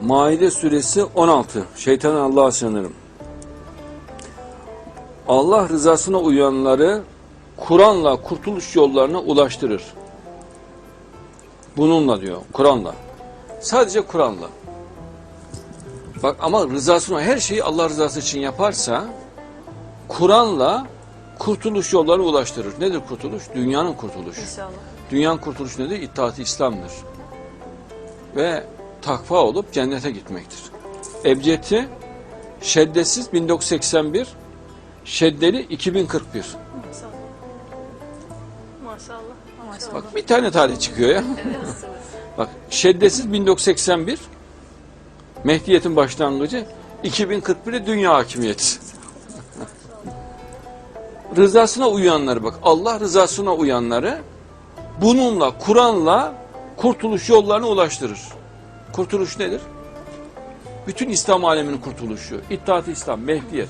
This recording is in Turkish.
Maide suresi 16. Şeytan Allah'a sığınırım. Allah rızasına uyanları Kur'an'la kurtuluş yollarına ulaştırır. Bununla diyor, Kur'an'la. Sadece Kur'an'la. Bak ama rızasına her şeyi Allah rızası için yaparsa Kur'an'la kurtuluş yollarına ulaştırır. Nedir kurtuluş? Dünyanın kurtuluşu. İnşallah. Dünyanın kurtuluşu nedir? İttihat-ı İslam'dır. Ve takva olup cennete gitmektir. Ebced'i şeddesiz 1981, şeddeli 2041. Maşallah. Maşallah. Maşallah. Bak bir tane tarih çıkıyor ya. Bak şeddesiz 1981, Mehdiyet'in başlangıcı, 2041'de dünya hakimiyeti. rızasına uyanları bak, Allah rızasına uyanları bununla, Kur'an'la kurtuluş yollarına ulaştırır. Kurtuluş nedir? Bütün İslam aleminin kurtuluşu. İttihat-ı İslam, Mehdiyet.